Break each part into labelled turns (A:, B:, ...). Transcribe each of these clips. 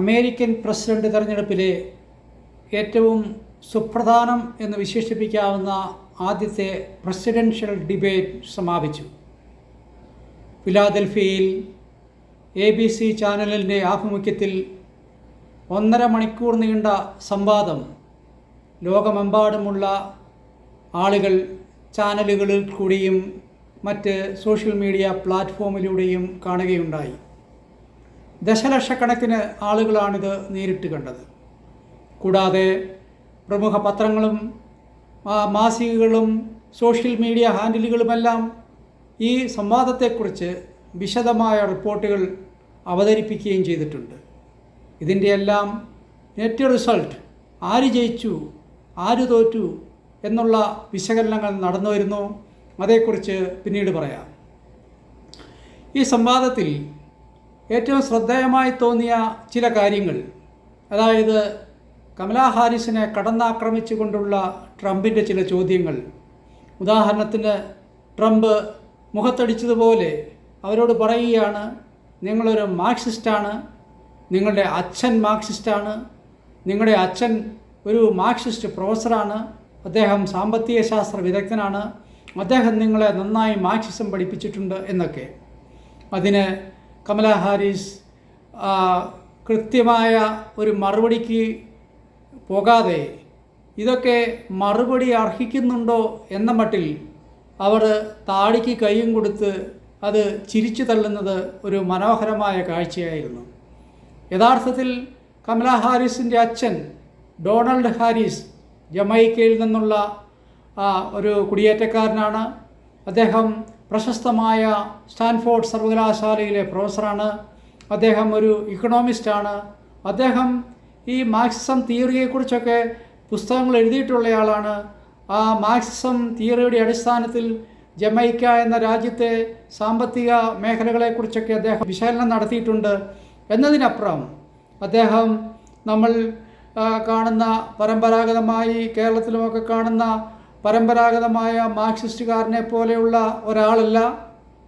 A: American president തെരഞ്ഞെടുപ്പിലെ ഏറ്റവും സുപ്രധാനം എന്ന് വിശേഷിപ്പിക്കാവുന്ന ആദ്യത്തെ പ്രസിഡൻഷ്യൽ ഡിബേറ്റ് സമാപിച്ചു. ഫിലാദൽഫിയയിൽ എ ബി സി ചാനലിന്റെ ആഭിമുഖ്യത്തിൽ ഒന്നര മണിക്കൂർ നീണ്ട സംവാദം ലോകമെമ്പാടുമുള്ള ആളുകൾ ചാനലുകളിൽ കൂടിയും മറ്റ് സോഷ്യൽ മീഡിയ പ്ലാറ്റ്ഫോമിലൂടെയും കാണുകയുണ്ടായി. ദശലക്ഷക്കണക്കിന് ആളുകളാണിത് നേരിട്ട് കണ്ടത്. കൂടാതെ പ്രമുഖ പത്രങ്ങളും മാസികകളും സോഷ്യൽ മീഡിയ ഹാൻഡിലുകളുമെല്ലാം ഈ സംവാദത്തെക്കുറിച്ച് വിശദമായ റിപ്പോർട്ടുകൾ അവതരിപ്പിക്കുകയും ചെയ്തിട്ടുണ്ട്. ഇതിന്റെ എല്ലാം നെറ്റ് റിസൾട്ട് ആര് ജയിച്ചു ആര് തോറ്റു എന്നുള്ള വിശകലനങ്ങൾ നടന്നു വരുന്നു. അതേക്കുറിച്ച് പിന്നീട് പറയാം. ഈ സംവാദത്തിൽ ഏറ്റവും ശ്രദ്ധേയമായി തോന്നിയ ചില കാര്യങ്ങൾ. അതായത് കമലാ ഹാരിസിനെ കടന്നാക്രമിച്ചുകൊണ്ടുള്ള ട്രംപിന്റെ ചില ചോദ്യങ്ങൾ. ഉദാഹരണത്തിന് ട്രംപ് മുഖത്തടിച്ചതുപോലെ അവരോട് പറയുകയാണ് നിങ്ങളൊരു മാർക്സിസ്റ്റാണ് നിങ്ങളുടെ അച്ഛൻ മാർക്സിസ്റ്റാണ് നിങ്ങളുടെ അച്ഛൻ ഒരു മാർക്സിസ്റ്റ് പ്രൊഫസറാണ് അദ്ദേഹം സാമ്പത്തിക ശാസ്ത്ര വിദഗ്ധനാണ് അദ്ദേഹം നിങ്ങളെ നന്നായി മാർക്സിസം പഠിപ്പിച്ചിട്ടുണ്ട് എന്നൊക്കെ. അതിന് കമല ഹാരിസ് കൃത്യമായ ഒരു മറുപടിക്ക് പോകാതെ ഇതൊക്കെ മറുപടി അർഹിക്കുന്നുണ്ടോ എന്ന മട്ടിൽ അവർ താടിക്ക് കൈയും കൊടുത്ത് അത് ചിരിച്ചു തള്ളുന്നത് ഒരു മനോഹരമായ കാഴ്ചയായിരുന്നു. യഥാർത്ഥത്തിൽ കമല ഹാരിസിന്റെ അച്ഛൻ ഡൊണാൾഡ് ഹാരിസ് ജമൈക്കയിൽ നിന്നുള്ള ഒരു കുടിയേറ്റക്കാരനാണ്. അദ്ദേഹം പ്രശസ്തമായ സ്റ്റാൻഫോർഡ് സർവകലാശാലയിലെ പ്രൊഫസറാണ്. അദ്ദേഹം ഒരു ഇക്കണോമിസ്റ്റാണ് അദ്ദേഹം ഈ മാർക്സിസം തിയറിയെക്കുറിച്ചൊക്കെ പുസ്തകങ്ങൾ എഴുതിയിട്ടുള്ളയാളാണ്. ആ മാർക്സിസം തിയറിയുടെ അടിസ്ഥാനത്തിൽ ജമൈക്ക എന്ന രാജ്യത്തെ സാമ്പത്തിക മേഖലകളെക്കുറിച്ചൊക്കെ അദ്ദേഹം വിശകലനം നടത്തിയിട്ടുണ്ട്. എന്നതിനപ്പുറം അദ്ദേഹം നമ്മൾ കാണുന്ന പരമ്പരാഗതമായി കേരളത്തിലുമൊക്കെ കാണുന്ന പരമ്പരാഗതമായ മാർക്സിസ്റ്റുകാരനെ പോലെയുള്ള ഒരാളല്ല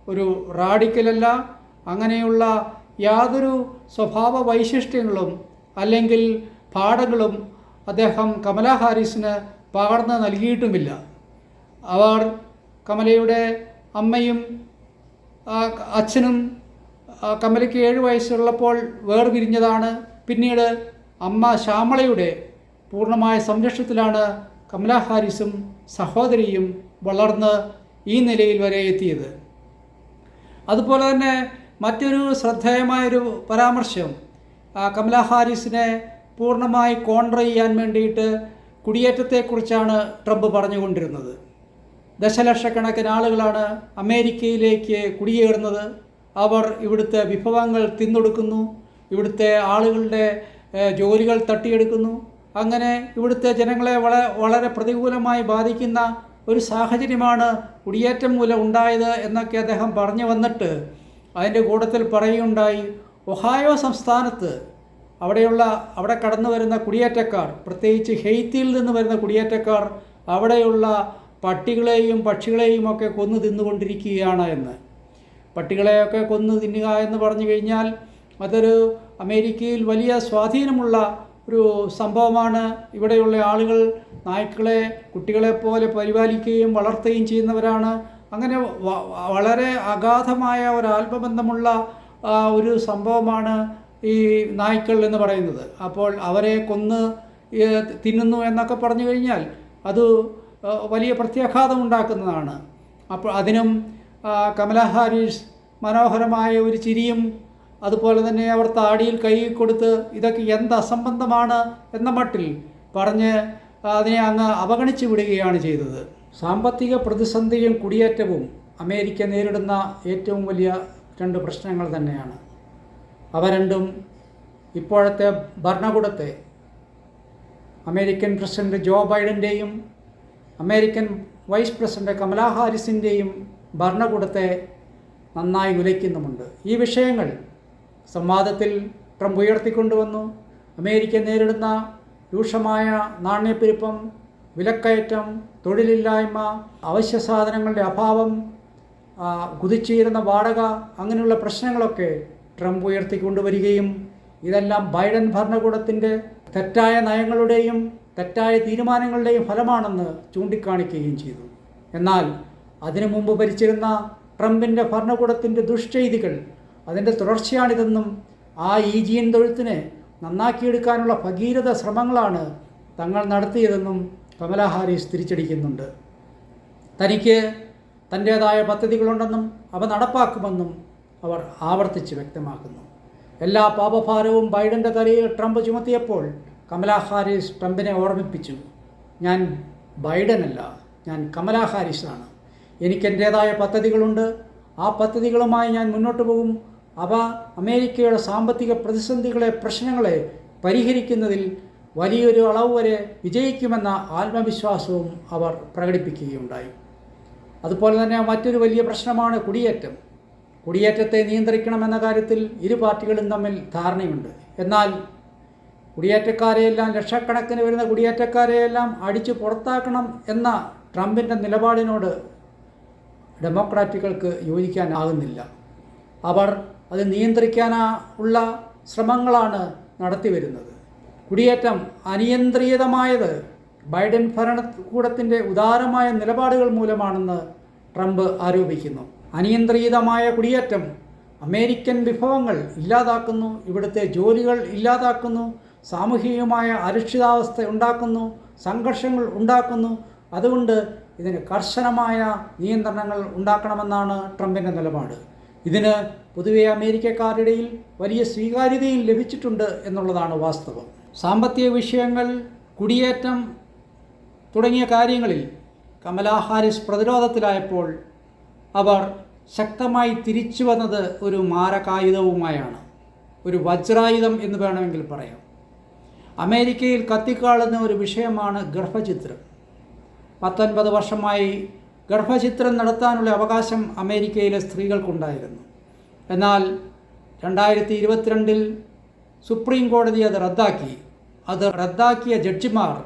A: ഒരു റാഡിക്കലല്ല അങ്ങനെയുള്ള യാതൊരു സ്വഭാവ വൈശിഷ്ട്യങ്ങളും അല്ലെങ്കിൽ പാഠങ്ങളും അദ്ദേഹം കമല ഹാരിസിന് പകർന്ന് നൽകിയിട്ടുമില്ല. അവർ കമലയുടെ അമ്മയും അച്ഛനും കമലയ്ക്ക് ഏഴ് വയസ്സുള്ളപ്പോൾ വേർപിരിഞ്ഞതാണ്. പിന്നീട് അമ്മ ശ്യാമളയുടെ പൂർണമായ സംരക്ഷണത്തിലാണ് കമല ഹാരിസും സഹോദരിയും വളർന്ന് ഈ നിലയിൽ വരെ എത്തിയത്. അതുപോലെ തന്നെ മറ്റൊരു ശ്രദ്ധേയമായൊരു പരാമർശം കമല ഹാരിസിനെ പൂർണമായി കോൺട്ര ചെയ്യാൻ വേണ്ടിയിട്ട് കുടിയേറ്റത്തെക്കുറിച്ചാണ് ട്രംപ് പറഞ്ഞുകൊണ്ടിരുന്നത്. ദശലക്ഷക്കണക്കിന് ആളുകളാണ് അമേരിക്കയിലേക്ക് കുടിയേറുന്നത്. അവർ ഇവിടുത്തെ വിഭവങ്ങൾ തിന്നൊടുക്കുന്നു ഇവിടുത്തെ ആളുകളുടെ ജോലികൾ തട്ടിയെടുക്കുന്നു. അങ്ങനെ ഇവിടുത്തെ ജനങ്ങളെ വള വളരെ പ്രതികൂലമായി ബാധിക്കുന്ന ഒരു സാഹചര്യമാണ് കുടിയേറ്റം മൂലം ഉണ്ടായത് എന്നൊക്കെ അദ്ദേഹം പറഞ്ഞു വന്നിട്ട് അതിന്റെ കൂട്ടത്തിൽ പറയുകയുണ്ടായി. ഒഹായോ സംസ്ഥാനത്ത് അവിടെയുള്ള അവിടെ കടന്നു വരുന്ന കുടിയേറ്റക്കാർ പ്രത്യേകിച്ച് ഹെയ്ത്തിയിൽ നിന്ന് വരുന്ന കുടിയേറ്റക്കാർ അവിടെയുള്ള പട്ടികളെയും പക്ഷികളെയും ഒക്കെ കൊന്നു തിന്നുകൊണ്ടിരിക്കുകയാണ് എന്ന്. പട്ടികളെയൊക്കെ കൊന്നു തിന്നുക എന്ന് പറഞ്ഞു കഴിഞ്ഞാൽ അതൊരു അമേരിക്കയിൽ വലിയ സ്വാധീനമുള്ള ഒരു സംഭവമാണ്. ഇവിടെയുള്ള ആളുകൾ നായ്ക്കളെ കുട്ടികളെ പോലെ പരിപാലിക്കുകയും വളർത്തുകയും ചെയ്യുന്നവരാണ്. അങ്ങനെ വളരെ അഗാധമായ ഒരു ആത്മബന്ധമുള്ള ഒരു സംഭവമാണ് ഈ നായ്ക്കൾ എന്ന് പറയുന്നത്. അപ്പോൾ അവരെ കൊന്ന് തിന്നുന്നു എന്നൊക്കെ പറഞ്ഞു കഴിഞ്ഞാൽ അത് വലിയ പ്രത്യാഘാതം ഉണ്ടാക്കുന്നതാണ്. അപ്പോൾ അതിനും കമല ഹാരിസ് മനോഹരമായ ഒരു ചിരിയും അതുപോലെ തന്നെ അവർ താടിയിൽ കൈ കൊടുത്ത് ഇതൊക്കെ എന്ത് അസംബന്ധമാണ് എന്ന മട്ടിൽ പറഞ്ഞ് അതിനെ അങ്ങ് അവഗണിച്ചു വിടുകയാണ് ചെയ്തത്. സാമ്പത്തിക പ്രതിസന്ധിയും കുടിയേറ്റവും അമേരിക്ക നേരിടുന്ന ഏറ്റവും വലിയ രണ്ട് പ്രശ്നങ്ങൾ തന്നെയാണ്. അവ രണ്ടും ഇപ്പോഴത്തെ ഭരണകൂടത്തെ അമേരിക്കൻ പ്രസിഡന്റ് ജോ ബൈഡന്റെയും അമേരിക്കൻ വൈസ് പ്രസിഡന്റ് കമലാ ഹാരിസിന്റെയും ഭരണകൂടത്തെ നന്നായി ഉലയ്ക്കുന്നുമുണ്ട്. ഈ വിഷയങ്ങൾ സംവാദത്തിൽ ട്രംപ് ഉയർത്തിക്കൊണ്ടുവന്നു. അമേരിക്ക നേരിടുന്ന രൂക്ഷമായ നാണ്യപ്പെരുപ്പം വിലക്കയറ്റം തൊഴിലില്ലായ്മ അവശ്യ സാധനങ്ങളുടെ അഭാവം കുതിച്ചുയരുന്ന വാടക അങ്ങനെയുള്ള പ്രശ്നങ്ങളൊക്കെ ട്രംപ് ഉയർത്തിക്കൊണ്ടുവരികയും ഇതെല്ലാം ബൈഡൻ ഭരണകൂടത്തിന്റെ തെറ്റായ നയങ്ങളുടെയും തെറ്റായ തീരുമാനങ്ങളുടെയും ഫലമാണെന്ന് ചൂണ്ടിക്കാണിക്കുകയും ചെയ്തു. എന്നാൽ അതിനു മുമ്പ് ഭരിച്ചിരുന്ന ട്രംപിന്റെ ഭരണകൂടത്തിന്റെ ദുഷ്ചെയ്തികൾ അതിന്റെ തുടർച്ചയാണിതെന്നും ആ ഈജിയൻ തൊഴുത്തിനെ നന്നാക്കിയെടുക്കാനുള്ള ഭഗീരഥ ശ്രമങ്ങളാണ് തങ്ങൾ നടത്തിയതെന്നും കമല ഹാരിസ് തിരിച്ചടിക്കുന്നുണ്ട്. തനിക്ക് തന്റേതായ പദ്ധതികളുണ്ടെന്നും അവ നടപ്പാക്കുമെന്നും അവർ ആവർത്തിച്ച് വ്യക്തമാക്കുന്നു. എല്ലാ പാപഭാരവും ബൈഡന്റെ തലയിൽ ട്രംപ് ചുമത്തിയപ്പോൾ കമലാ ഹാരിസ് ട്രംപിനെ ഓർമ്മിപ്പിച്ചു. ഞാൻ ബൈഡനല്ല ഞാൻ കമലാ ഹാരിസാണ്. എനിക്കെന്റേതായ പദ്ധതികളുണ്ട്. ആ പദ്ധതികളുമായി ഞാൻ മുന്നോട്ട് പോകും. അവ അമേരിക്കയുടെ സാമ്പത്തിക പ്രതിസന്ധികളെ പ്രശ്നങ്ങളെ പരിഹരിക്കുന്നതിൽ വലിയൊരു അളവ് വരെ വിജയിക്കുമെന്ന ആത്മവിശ്വാസവും അവർ പ്രകടിപ്പിക്കുകയുണ്ടായി. അതുപോലെ തന്നെ മറ്റൊരു വലിയ പ്രശ്നമാണ് കുടിയേറ്റം. കുടിയേറ്റത്തെ നിയന്ത്രിക്കണമെന്ന കാര്യത്തിൽ ഇരു പാർട്ടികളും തമ്മിൽ ധാരണയുണ്ട്. എന്നാൽ കുടിയേറ്റക്കാരെയെല്ലാം ലക്ഷക്കണക്കിന് വരുന്ന കുടിയേറ്റക്കാരെയെല്ലാം അടിച്ചു പുറത്താക്കണം എന്ന ട്രംപിന്റെ നിലപാടിനോട് ഡെമോക്രാറ്റുകൾക്ക് യോജിക്കാനാകുന്നില്ല. അവർ അത് നിയന്ത്രിക്കാനാ ഉള്ള ശ്രമങ്ങളാണ് നടത്തി വരുന്നത്. കുടിയേറ്റം അനിയന്ത്രിതമായത് ബൈഡൻ ഭരണകൂടത്തിന്റെ ഉദാരമായ നിലപാടുകൾ മൂലമാണെന്ന് ട്രംപ് ആരോപിക്കുന്നു. അനിയന്ത്രിതമായ കുടിയേറ്റം അമേരിക്കൻ വിഭവങ്ങൾ ഇല്ലാതാക്കുന്നു ഇവിടുത്തെ ജോലികൾ ഇല്ലാതാക്കുന്നു സാമൂഹികമായ അരക്ഷിതാവസ്ഥ ഉണ്ടാക്കുന്നു സംഘർഷങ്ങൾ ഉണ്ടാക്കുന്നു. അതുകൊണ്ട് ഇതിന് കർശനമായ നിയന്ത്രണങ്ങൾ ഉണ്ടാക്കണമെന്നാണ് ട്രംപിന്റെ നിലപാട്. ഇതിന് പൊതുവെ അമേരിക്കക്കാരുടെയിൽ വലിയ സ്വീകാര്യതയും ലഭിച്ചിട്ടുണ്ട് എന്നുള്ളതാണ് വാസ്തവം. സാമ്പത്തിക വിഷയങ്ങൾ കുടിയേറ്റം തുടങ്ങിയ കാര്യങ്ങളിൽ കമലാ ഹാരിസ് പ്രതിരോധത്തിലായപ്പോൾ അവർ ശക്തമായി തിരിച്ചു വന്നത് ഒരു മാരകായുധവുമായാണ്. ഒരു വജ്രായുധം എന്ന് വേണമെങ്കിൽ പറയാം. അമേരിക്കയിൽ കത്തിക്കാളുന്ന ഒരു വിഷയമാണ് ഗർഭചിത്രം പത്തൊൻപത് വർഷമായി ഗർഭചിത്രം നടത്താനുള്ള അവകാശം അമേരിക്കയിലെ സ്ത്രീകൾക്കുണ്ടായിരുന്നു. എന്നാൽ രണ്ടായിരത്തി ഇരുപത്തിരണ്ടിൽ സുപ്രീം കോടതി അത് റദ്ദാക്കി. അത് റദ്ദാക്കിയ ജഡ്ജിമാർ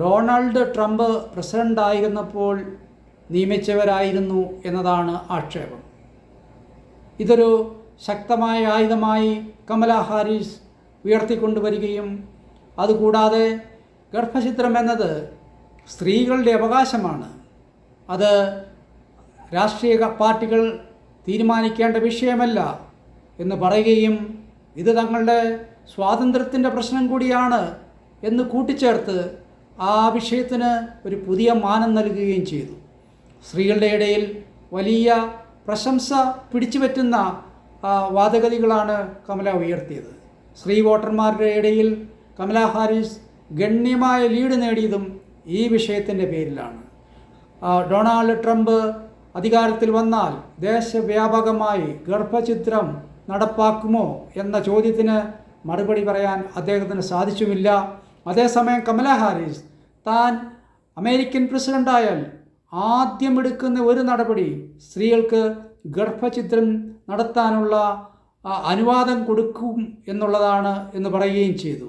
A: ഡൊണാൾഡ് ട്രംപ് പ്രസിഡന്റായിരുന്നപ്പോൾ നിയമിച്ചവരായിരുന്നു എന്നതാണ് ആക്ഷേപം. ഇതൊരു ശക്തമായ ആയുധമായി കമല ഹാരിസ് ഉയർത്തിക്കൊണ്ടുവരികയും അതുകൂടാതെ ഗർഭചിത്രം എന്നത് സ്ത്രീകളുടെ അവകാശമാണ്. അത് രാഷ്ട്രീയ പാർട്ടികൾ തീരുമാനിക്കേണ്ട വിഷയമല്ല എന്ന് പറയുകയും ഇത് തങ്ങളുടെ സ്വാതന്ത്ര്യത്തിന്റെ പ്രശ്നം കൂടിയാണ് എന്ന് കൂട്ടിച്ചേർത്ത് ആ വിഷയത്തിന് ഒരു പുതിയ മാനം നൽകുകയും ചെയ്തു. സ്ത്രീകളുടെ ഇടയിൽ വലിയ പ്രശംസ പിടിച്ചു പറ്റുന്ന ആ, വാദഗതികളാണ് കമല ഉയർത്തിയത്. സ്ത്രീ വോട്ടർമാരുടെ ഇടയിൽ കമല ഹാരിസ് ഗണ്യമായ ലീഡ് നേടിയതും ഈ വിഷയത്തിന്റെ പേരിലാണ്. ഡൊണാൾഡ് ട്രംപ് അധികാരത്തിൽ വന്നാൽ ദേശവ്യാപകമായി ഗർഭചിത്രം നടപ്പാക്കുമോ എന്ന ചോദ്യത്തിന് മറുപടി പറയാൻ അദ്ദേഹത്തിന് സാധിച്ചുമില്ല. അതേസമയം കമല ഹാരിസ് താൻ അമേരിക്കൻ പ്രസിഡന്റായാൽ ആദ്യം എടുക്കുന്ന ഒരു നടപടി സ്ത്രീകൾക്ക് ഗർഭചിത്രം നടത്താനുള്ള അനുവാദം കൊടുക്കും എന്നുള്ളതാണ് എന്ന് പറയുകയും ചെയ്തു.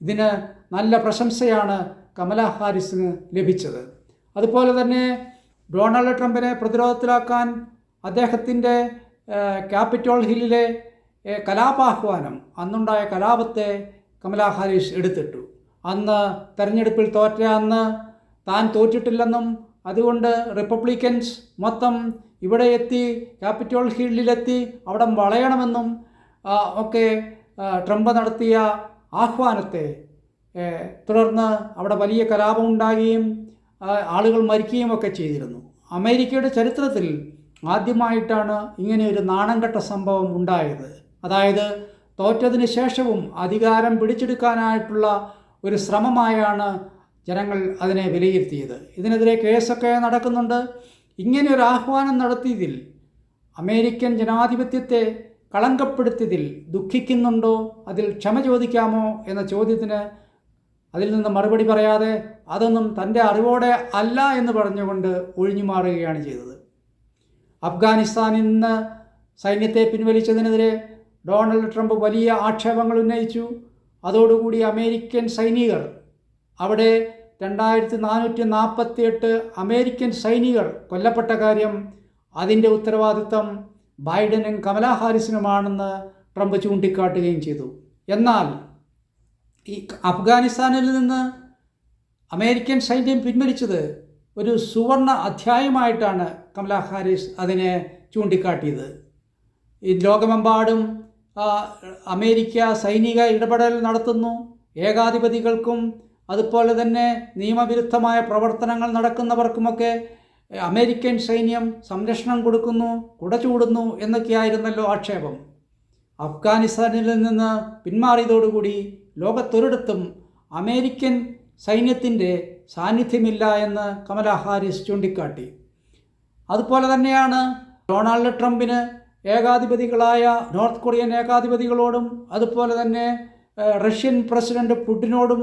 A: ഇതിന് നല്ല പ്രശംസയാണ് കമല ഹാരിസിന് ലഭിച്ചത്. അതുപോലെ തന്നെ ഡൊണാൾഡ് ട്രംപിനെ പ്രതിരോധത്തിലാക്കാൻ അദ്ദേഹത്തിന്റെ ക്യാപിറ്റോൾ ഹില്ലിലെ കലാപാഹ്വാനം അന്നുണ്ടായ കലാപത്തെ കമലാ ഹാരിസ് എടുത്തിട്ടു. അന്ന് തെരഞ്ഞെടുപ്പിൽ തോറ്റ അന്ന് താൻ തോറ്റിട്ടില്ലെന്നും അതുകൊണ്ട് റിപ്പബ്ലിക്കൻസ് മൊത്തം ഇവിടെ എത്തി ക്യാപിറ്റോൾ ഹില്ലിലെത്തി അവിടെ വളയണമെന്നും ഒക്കെ ട്രംപ് നടത്തിയ ആഹ്വാനത്തെ തുടർന്ന് അവിടെ വലിയ കലാപം ഉണ്ടാകുകയും ആളുകൾ മരിക്കുകയും ഒക്കെ ചെയ്തിരുന്നു. അമേരിക്കയുടെ ചരിത്രത്തിൽ ആദ്യമായിട്ടാണ് ഇങ്ങനെ ഒരു നാണംകെട്ട സംഭവം ഉണ്ടായത്. അതായത് തോറ്റതിന് ശേഷവും അധികാരം പിടിച്ചെടുക്കാനായിട്ടുള്ള ഒരു ശ്രമമായാണ് ജനങ്ങൾ അതിനെ വിലയിരുത്തിയത്. ഇതിനെതിരെ കേസൊക്കെ നടക്കുന്നുണ്ട്. ഇങ്ങനെ ഒരു ആഹ്വാനം നടത്തിയതിൽ അമേരിക്കൻ ജനാധിപത്യത്തെ കളങ്കപ്പെടുത്തിയതിൽ ദുഃഖിക്കുന്നുണ്ടോ? അതിൽ ക്ഷമ ചോദിക്കാമോ? എന്ന ചോദ്യത്തിന് അതിൽ നിന്ന് മറുപടി പറയാതെ അതൊന്നും തന്റെ അറിവോടെ അല്ല എന്ന് പറഞ്ഞുകൊണ്ട് ഒഴിഞ്ഞു മാറുകയാണ് ചെയ്തത്. അഫ്ഗാനിസ്ഥാനിൽ നിന്ന് സൈന്യത്തെ പിൻവലിച്ചതിനെതിരെ ഡൊണാൾഡ് ട്രംപ് വലിയ ആക്ഷേപങ്ങൾ ഉന്നയിച്ചു. അതോടുകൂടി അമേരിക്കൻ സൈനികർ അവിടെ രണ്ടായിരത്തി നാനൂറ്റി നാൽപ്പത്തി എട്ട് അമേരിക്കൻ സൈനികർ കൊല്ലപ്പെട്ട കാര്യം അതിന്റെ ഉത്തരവാദിത്തം ബൈഡനും കമലാ ഹാരിസിനുമാണെന്ന് ട്രംപ് ചൂണ്ടിക്കാട്ടുകയും ചെയ്തു. എന്നാൽ ഈ അഫ്ഗാനിസ്ഥാനിൽ നിന്ന് അമേരിക്കൻ സൈന്യം പിൻവലിച്ചത് ഒരു സുവർണ അധ്യായമായിട്ടാണ് കമല ഹാരിസ് അതിനെ ചൂണ്ടിക്കാട്ടിയത്. ഈ ലോകമെമ്പാടും അമേരിക്ക സൈനിക ഇടപെടൽ നടത്തുന്നു. ഏകാധിപതികൾക്കും അതുപോലെ തന്നെ നിയമവിരുദ്ധമായ പ്രവർത്തനങ്ങൾ നടക്കുന്നവർക്കുമൊക്കെ അമേരിക്കൻ സൈന്യം സംരക്ഷണം കൊടുക്കുന്നു കുട ചൂടുന്നു എന്നൊക്കെയായിരുന്നല്ലോ ആക്ഷേപം. അഫ്ഗാനിസ്ഥാനിൽ നിന്ന് പിന്മാറിയതോടുകൂടി ലോകത്തൊരിടത്തും അമേരിക്കൻ സൈന്യത്തിന്റെ സാന്നിധ്യമില്ല എന്ന് കമല ഹാരിസ് ചൂണ്ടിക്കാട്ടി. അതുപോലെ തന്നെയാണ് ഡൊണാൾഡ് ട്രംപിന് ഏകാധിപതികളായ നോർത്ത് കൊറിയൻ ഏകാധിപതികളോടും അതുപോലെ തന്നെ റഷ്യൻ പ്രസിഡന്റ് പുടിനോടും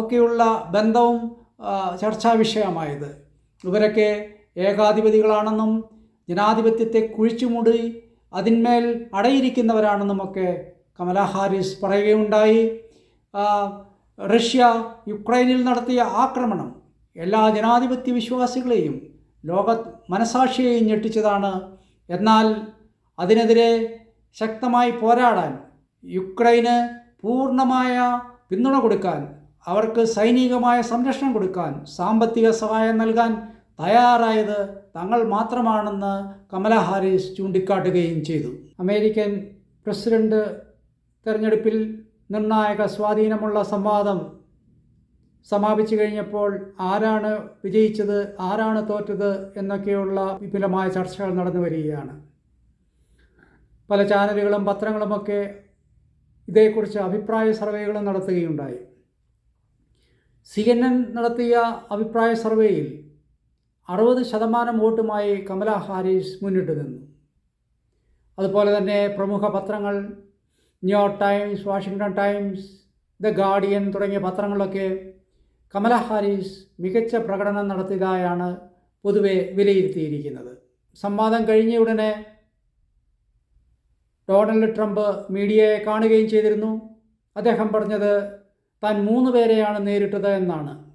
A: ഒക്കെയുള്ള ബന്ധവും ചർച്ചാ വിഷയമായത്. ഇവരൊക്കെ ഏകാധിപതികളാണെന്നും ജനാധിപത്യത്തെ കുഴിച്ചുമൂടി അതിന്മേൽ അടയിരിക്കുന്നവരാണെന്നുമൊക്കെ കമല ഹാരിസ് പറയുകയുണ്ടായി. റഷ്യ യുക്രൈനിൽ നടത്തിയ ആക്രമണം എല്ലാ ജനാധിപത്യ വിശ്വാസികളെയും ലോക മനസാക്ഷിയെയും ഞെട്ടിച്ചതാണ്. എന്നാൽ അതിനെതിരെ ശക്തമായി പോരാടാൻ യുക്രൈന് പൂർണമായ പിന്തുണ കൊടുക്കാൻ അവർക്ക് സൈനികമായ സംരക്ഷണം കൊടുക്കാൻ സാമ്പത്തിക സഹായം നൽകാൻ തയ്യാറായത് തങ്ങൾ മാത്രമാണെന്ന് കമല ഹാരിസ് ചൂണ്ടിക്കാട്ടുകയും ചെയ്തു. അമേരിക്കൻ പ്രസിഡന്റ് തെരഞ്ഞെടുപ്പിൽ നിർണായക സ്വാധീനമുള്ള സംവാദം സമാപിച്ചു കഴിഞ്ഞപ്പോൾ ആരാണ് വിജയിച്ചത് ആരാണ് തോറ്റത് എന്നൊക്കെയുള്ള വിപുലമായ ചർച്ചകൾ നടന്നു വരികയാണ്. പല ചാനലുകളും പത്രങ്ങളുമൊക്കെ ഇതേക്കുറിച്ച് അഭിപ്രായ സർവേകളും നടത്തുകയുണ്ടായി. സി എൻ എൻ നടത്തിയ അഭിപ്രായ സർവേയിൽ അറുപത് ശതമാനം വോട്ടുമായി കമലാ ഹാരിസ് മുന്നിട്ട് നിന്നു. അതുപോലെ തന്നെ പ്രമുഖ പത്രങ്ങൾ New York Times Washington Times the Guardian തുടങ്ങിയ പത്രങ്ങളിലൊക്കെ കമല ഹാരിസ് മികച്ച പ്രകടനം നടത്തിയതായാണ് പൊതുവെ വിലയിരുത്തിയിരിക്കുന്നത്. സംവാദം കഴിഞ്ഞ ഉടനെ ഡൊണാൾഡ് ട്രംപ് മീഡിയയെ കാണുകയും ചെയ്തിരുന്നു. അദ്ദേഹം പറഞ്ഞത് താൻ മൂന്ന് പേരെയാണ് നേരിട്ടത് എന്നാണ്.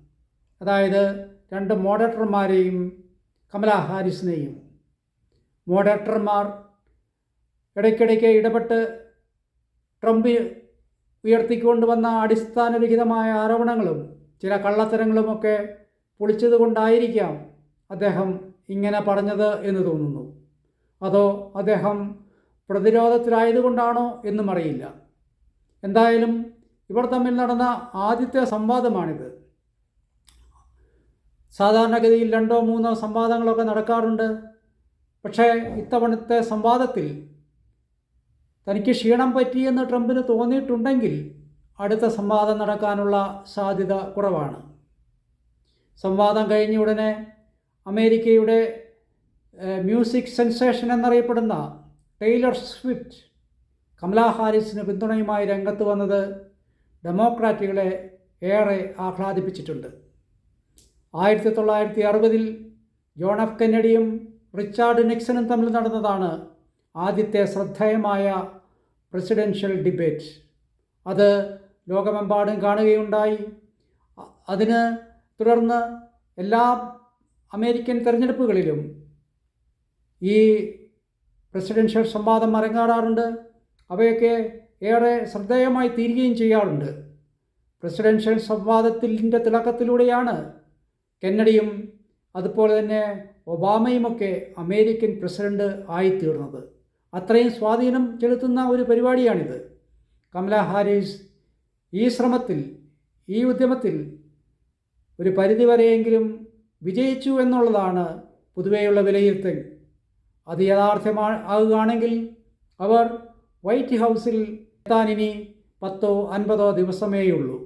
A: അതായത് രണ്ട് മോഡറേറ്റർമാരെയും കമല ഹാരിസിനെയും. മോഡറേറ്റർമാർ ഇടയ്ക്കിടയ്ക്ക് ഇടപെട്ട് ട്രംപ് ഉയർത്തിക്കൊണ്ട് വന്ന അടിസ്ഥാനരഹിതമായ ആരോപണങ്ങളും ചില കള്ളത്തരങ്ങളുമൊക്കെ പൊളിച്ചതുകൊണ്ടായിരിക്കാം അദ്ദേഹം ഇങ്ങനെ പറഞ്ഞത് എന്ന് തോന്നുന്നു. അതോ അദ്ദേഹം പ്രതിരോധത്തിലായതുകൊണ്ടാണോ എന്നും അറിയില്ല. എന്തായാലും ഇവർ തമ്മിൽ നടന്ന ആദ്യത്തെ സംവാദമാണിത്. സാധാരണഗതിയിൽ രണ്ടോ മൂന്നോ സംവാദങ്ങളൊക്കെ നടക്കാറുണ്ട്. പക്ഷേ ഇത്തവണത്തെ സംവാദത്തിൽ തനിക്ക് ക്ഷീണം പറ്റിയെന്ന് ട്രംപിന് തോന്നിയിട്ടുണ്ടെങ്കിൽ അടുത്ത സംവാദം നടക്കാനുള്ള സാധ്യത കുറവാണ്. സംവാദം കഴിഞ്ഞ ഉടനെ അമേരിക്കയുടെ മ്യൂസിക് സെൻസേഷൻ എന്നറിയപ്പെടുന്ന ടൈലർ സ്വിഫ്റ്റ് കമലാ ഹാരിസിന് പിന്തുണയുമായി രംഗത്ത് വന്നത് ഡെമോക്രാറ്റുകളെ ഏറെ ആഹ്ലാദിപ്പിച്ചിട്ടുണ്ട്. ആയിരത്തി തൊള്ളായിരത്തി അറുപതിൽ ജോൺ എഫ് കെന്നഡിയും റിച്ചാർഡ് നിക്സണും തമ്മിൽ നടന്നതാണ് ആദ്യത്തെ ശ്രദ്ധേയമായ പ്രസിഡൻഷ്യൽ ഡിബേറ്റ്. അത് ലോകമെമ്പാടും കാണുകയുണ്ടായി. അതിന് തുടർന്ന് എല്ലാ അമേരിക്കൻ തെരഞ്ഞെടുപ്പുകളിലും ഈ പ്രസിഡൻഷ്യൽ സംവാദം അരങ്ങാടാറുണ്ട് അവയൊക്കെ ഏറെ ശ്രദ്ധേയമായി തീരുകയും ചെയ്യാറുണ്ട്. പ്രസിഡൻഷ്യൽ സംവാദത്തിന്റെ തിളക്കത്തിലൂടെയാണ് കെന്നഡിയും അതുപോലെ തന്നെ ഒബാമയുമൊക്കെ അമേരിക്കൻ പ്രസിഡന്റ് ആയിത്തീർന്നത്. അത്രയും സ്വാധീനം ചെലുത്തുന്ന ഒരു പരിപാടിയാണിത്. കമല ഹാരിസ് ഈ ശ്രമത്തിൽ ഈ ഉദ്യമത്തിൽ ഒരു പരിധിവരെയെങ്കിലും വിജയിച്ചു എന്നുള്ളതാണ് പൊതുവെയുള്ള വിലയിരുത്തൽ. അത് യഥാർത്ഥമാ ആകുകയാണെങ്കിൽ അവർ വൈറ്റ് ഹൗസിൽ എത്താൻ ഇനി പത്തോ അൻപതോ ദിവസമേയുള്ളൂ.